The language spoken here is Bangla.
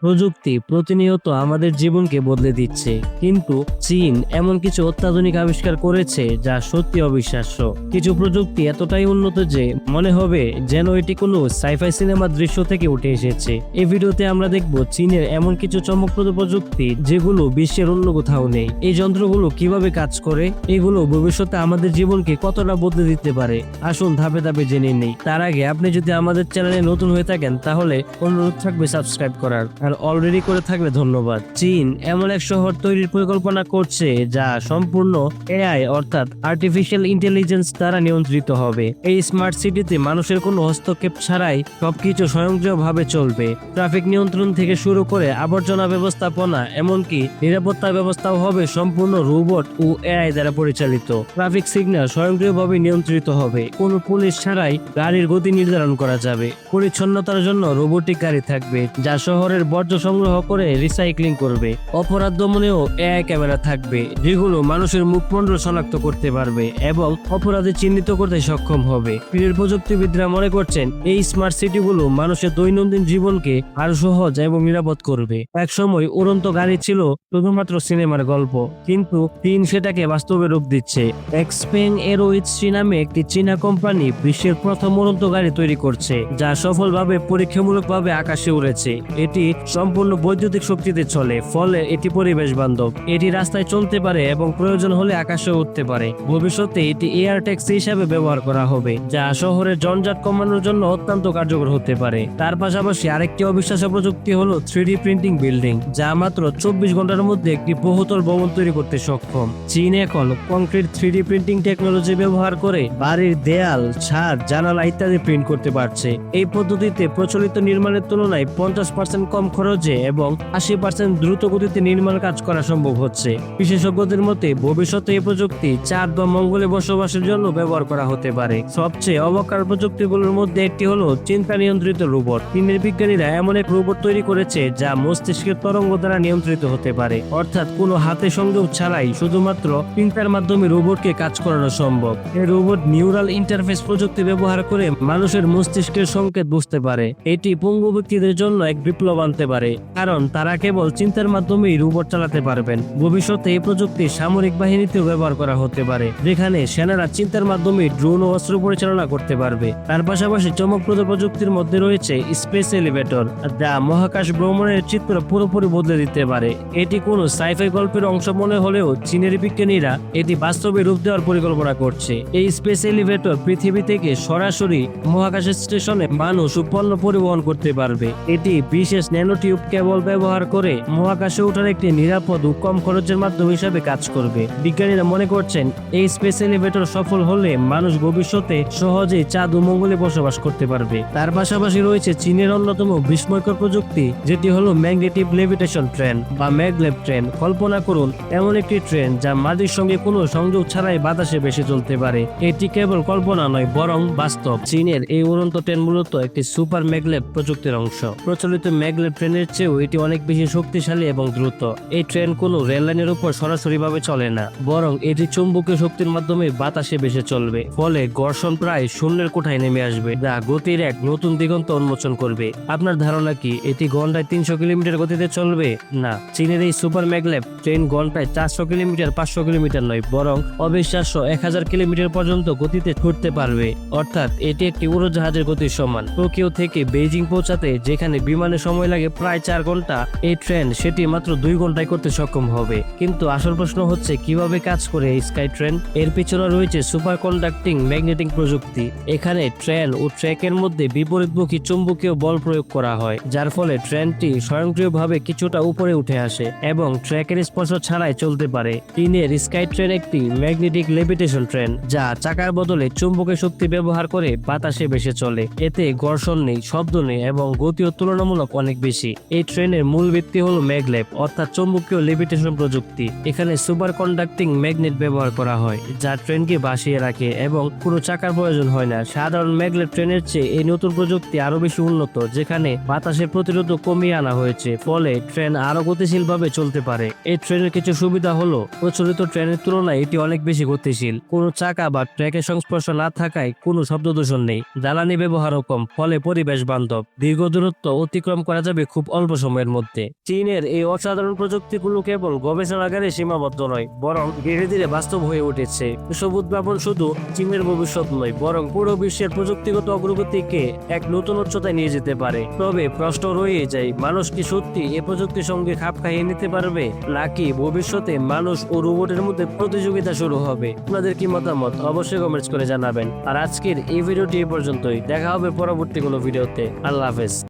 প্রযুক্তি প্রতিনিয়ত আমাদের জীবনকে বদলে দিচ্ছে। কিন্তু চীন এমন কিছু অত্যাধুনিক আবিষ্কার করেছে যা সত্যি অবিশ্বাস্য। কিছু প্রযুক্তি এতটাই উন্নত যে মনে হবে যেন এটি কোনো সাইফাই সিনেমার দৃশ্য থেকে উঠে এসেছে। এই ভিডিওতে আমরা দেখব চীনের এমন কিছু চমকপ্রদ প্রযুক্তি যেগুলো বিশ্বের অন্য কোথাও নেই। এই যন্ত্রগুলো কীভাবে কাজ করে? এগুলো ভবিষ্যতে আমাদের জীবনকে কতটা বদলে দিতে পারে? আসুন ধাপে ধাপে জেনে নেই। তার আগে আপনি যদি আমাদের চ্যানেলে নতুন হয়ে থাকেন, তাহলে অনুরোধ থাকবে সাবস্ক্রাইব করার। আর অলরেডি করে থাকলে ধন্যবাদ। চীন এমন এক শহর তৈরির পরিকল্পনা করছে, যা সম্পূর্ণ এআই অর্থাৎ আর্টিফিশিয়াল ইন্টেলিজেন্স দ্বারা নিয়ন্ত্রিত হবে। এই স্মার্ট সিটিতে মানুষের কোনো হস্তক্ষেপ ছাড়াই সবকিছু স্বয়ংক্রিয়ভাবে চলবে। ট্রাফিক নিয়ন্ত্রণ থেকে শুরু করে আবর্জনা ব্যবস্থাপনা, এমনকি নিরাপত্তা ব্যবস্থাও হবে সম্পূর্ণ রোবট ও এআই দ্বারা পরিচালিত। ট্রাফিক সিগন্যাল স্বয়ংক্রিয়ভাবে নিয়ন্ত্রিত হবে। কোনো পুলিশ ছাড়াই গাড়ির গতি নির্ধারণ করা যাবে। পরিচ্ছন্নতার জন্য রোবোটিক গাড়ি থাকবে, যা শহরের বর্জ্য সংগ্রহ করে রিসাইক্লিং করবে। অপরাধ দমনেও এআই ক্যামেরা থাকবে, যেগুলো মানুষের মুখমণ্ডল শনাক্ত করতে পারবে এবং অপরাধী চিহ্নিত করতে সক্ষম হবে। প্রিয় প্রযুক্তিবিদরা মনে করছেন, এই স্মার্ট সিটিগুলো মানুষের দৈনন্দিন জীবনকে আরও সহজ এবং নিরাপদ করবে। একসময় উড়ন্ত গাড়ি ছিল শুধুমাত্র সিনেমার গল্প, কিন্তু চীন সেটাকে বাস্তবে রূপ দিচ্ছে। এক্সপেং এরোইটসি নামে একটি চীনা কোম্পানি বিশ্বের প্রথম উড়ন্ত গাড়ি তৈরি করছে, যা সফলভাবে পরীক্ষামূলকভাবে আকাশে উড়েছে। এটি সম্পূর্ণ বৈদ্যুতিক শক্তিতে চলে, ফলে এটি পরিবেশ বান্ধব। এটি রাস্তায় চলতে পারে এবং প্রয়োজন হলে আকাশে উঠতে পারে। ভবিষ্যতে এটি এয়ার ট্যাক্সি হিসাবে ব্যবহার করা হবে, যা শহরের জঞ্জাট কমানোর জন্য অত্যন্ত কার্যকর হতে পারে। তার পাশাপাশি আরেকটি অবিশ্বাস্য প্রযুক্তি হলো থ্রি প্রিন্টিং বিল্ডিং, যা মাত্র চব্বিশ ঘণ্টার মধ্যে একটি বহুতল ভবন তৈরি করতে সক্ষম। চীন এখন কংক্রিট থ্রি প্রিন্টিং টেকনোলজি ব্যবহার করে বাড়ির দেয়াল, ছাদ, জানালা ইত্যাদি প্রিন্ট করতে পারছে। এই পদ্ধতিতে প্রচলিত নির্মাণের তুলনায় পঞ্চাশ পার্সেন্ট কম খরচে এবং আশি পার্সেন্ট দ্রুত গতিতে নির্মাণ কাজ করা সম্ভব হচ্ছে। বিশেষজ্ঞদের মতে, ভবিষ্যতে এই প্রযুক্তি চাঁদ বা মঙ্গলে বসবাসের জন্য ব্যবহার করা হতে পারে। সবচেয়ে অবকার প্রযুক্তিগুলোর মধ্যে একটি হলো চিন্তা নিয়ন্ত্রিত রোবট। চীনের বিজ্ঞানীরা এমন এক রোবট তৈরি করেছে যা মস্তিষ্কের তরঙ্গ দ্বারা নিয়ন্ত্রিত হতে পারে। অর্থাৎ কোনো হাতে সংযোগ ছাড়াই শুধুমাত্র চিন্তার মাধ্যমে রোবটকে কাজ করানো সম্ভব। এই রোবট নিউরাল ইন্টারফেস প্রযুক্তি ব্যবহার করে মানুষের মস্তিষ্কের সংকেত বুঝতে পারে। এটি পঙ্গু ব্যক্তিদের জন্য এক বিপ্লব আনতে পারে, কারণ তারা কেবল চিন্তার মাধ্যমেই রোবট চালাতে পারবেন। ভবিষ্যতে এই প্রযুক্তি সামরিক বাহিনীতেও ব্যবহার করা হতে পারে, যেখানে সেনারা চিন্তার মাধ্যমে ড্রোন ও অস্ত্র পরিচালনা করতে পারবে। তার পাশাপাশি চমকপ্রদ প্রযুক্তির মধ্যে রয়েছে স্পেস এলিভেটর, যা মহাকাশ ভ্রমণের চিত্র পুরোপুরি বদলে দিতে পারে। এটি কোনো সাইফাই গল্পের অংশ মনে হলেও চীনের বিজ্ঞানীরা এটি বাস্তবে রূপ দেওয়ার পরিকল্পনা করছে। এই স্পেস এলিভেটর পৃথিবী থেকে সরাসরি মহাকাশ স্টেশনে মানুষ ও পণ্য পরিবহন করতে পারবে। এটি বিশেষ ন্যানোটিউব কেবল ব্যবহার করে মহাকাশে ওঠার একটি নিরাপদ ও কম খরচের মাধ্যম হিসাবে কাজ করবে। বিজ্ঞানীরা মনে করছেন, এই স্পেস এলিভেটর সফল হলে মানুষ ভবিষ্যতে সহজেই চাঁদ ও মঙ্গলে বসবাস করতে পারবে। তার পাশাপাশি রয়েছে চীনের অন্যতম বিস্ময়কর প্রযুক্তি, যেটি হলো ম্যাগনেটিক লেভিটেশন ট্রেন বা ম্যাগলেভ ট্রেন। কল্পনা করুন, এমন একটি ট্রেন যা মাটির সঙ্গে কোনো সংযোগ ছাড়াই বাতাসে বেশি চলতে পারে। এটি কেবল কল্পনা নয়, বরং বাস্তব। চীনের এই উড়ন্ত ট্রেন মূলত একটি সুপার ম্যাগলেভ প্রযুক্তির অংশ। প্রচলিত ম্যাগলেভ ট্রেনের চেয়েও এটি অনেক বেশি শক্তিশালী এবং দ্রুত। এই ট্রেন কোনো রেল লাইনের উপর সরাসরিভাবে চলে না, বরং এটি চুম্বকীয় শক্তির মাধ্যমে বাতাসে বেশি চলবে, ফলে ঘর্ষণ প্রায় শূন্যের কোঠায় নেমে আসবে, যা গতির এক নতুন দিগন্ত উন্মোচন করবে। আপনার ধারণা কি, এটি ঘন্টায় তিনশো কিলোমিটার গতিতে চলবে? না, চীনের এই সুপার ম্যাগলেভ ট্রেন ঘন্টায় চারশো কিলোমিটার, পাঁচশো কিলোমিটার নয়, বরং অবিশ্বাস্য এক হাজার কিলোমিটার পর্যন্ত গতিতে ছুটতে পারবে। অর্থাৎ, এটি একটি উড়োজাহাজের গতির সমান। টোকিও থেকে বেইজিং পৌঁছাতে যেখানে বিমানে সময় লাগে প্রায় চার ঘণ্টা এই ট্রেন সেটি মাত্র দুই ঘন্টায় করতে সক্ষম হবে। কিন্তু আসল প্রশ্ন হচ্ছে, কীভাবে কাজ করে এই স্কাই ট্রেন এর পিছনে রয়েছে সুপার কন্ডাক্টিং ম্যাগনেটিক প্রযুক্তি। এখানে ট্রেন ও ট্র্যাকের মধ্যে বিপরীতমুখী চুম্বকীয় বল প্রয়োগ করা হয়, যার ফলে ট্রেনটি স্বয়ংক্রিয়ভাবে কিছুটা উপরে উঠে আসে এবং ট্র্যাকের স্পর্শ ছাড়াই চলতে পারে। চীনের স্কাই ট্রেন একটি ম্যাগনেটিক লেভিটেশন ট্রেন যা চাকার বদলে চুম্বকের শক্তি ব্যবহার করে বাতাসে বেশে চলে। এতে ঘর্ষণ নেই, শব্দ নেই এবং গতিও তুলনামূলক অনেক বেশি। এই ট্রেনের মূল ভিত্তি হলো ম্যাগলেভ অর্থাৎ চুম্বকীয় লেভিটেশন প্রযুক্তি। এখানে সুপার কন্ডাক্টিং ম্যাগনেট ব্যবহার করা হয়, যা ট্রেনকে বাসিয়ে রাখে এবং কোনো চাকার প্রয়োজন হয় না। সাধারণ ম্যাগলেভ ট্রেনের চেয়ে এই নতুন প্রযুক্তি আরও বেশি উন্নত, যেখানে বাতাসের প্রতিরোধ কমিয়ে আনা হয়েছে, ফলে ট্রেন আরও গতিশীলভাবে চলতে পারে। এই ট্রেনের কিছু সুবিধা হলো, প্রচলিত ট্রেনের তুলনায় এটি অনেক বেশি গতিশীল। কোনো চাকা বা ট্র্যাকের সংস্পর্শ না থাকায় কোনো শব্দ দূষণ নেই। জ্বালানি ব্যবহারও কম, ফলে পরিবেশ বান্ধব। দীর্ঘ দূরত্ব অতিক্রম করা যাবে খুব অল্প সময়ের মধ্যে। চীনের এই অসাধারণ প্রযুক্তিগুলো কেবল গবেষণাগারে সীমাবদ্ধ নয়, বরং ধীরে ধীরে বাস্তব হয়ে উঠেছে। এসব উদ্ভাবন শুধু চীনের ভবিষ্যৎ নয়, বরং পুরো বিশ্বের প্রযুক্তিগত অগ্রগতিকে এক নতুন উচ্চতায় নিয়ে যেতে পারে। তবে প্রশ্ন রয়ে যায়, মানুষ কি সত্যি এ প্রযুক্তির সঙ্গে খাপ খাইয়ে নিতে পারবে, নাকি ভবিষ্যতে মানুষ ও রোবটের মধ্যে প্রতিযোগিতা শুরু হবে? আপনাদের কি মতামত? অবশ্যই কমেন্টস করে জানাবেন। আর আজকের এই ভিডিওটি এই পর্যন্তই। দেখা হবে পরবর্তী কোনো ভিডিওতে। আল্লাহ হাফেজ।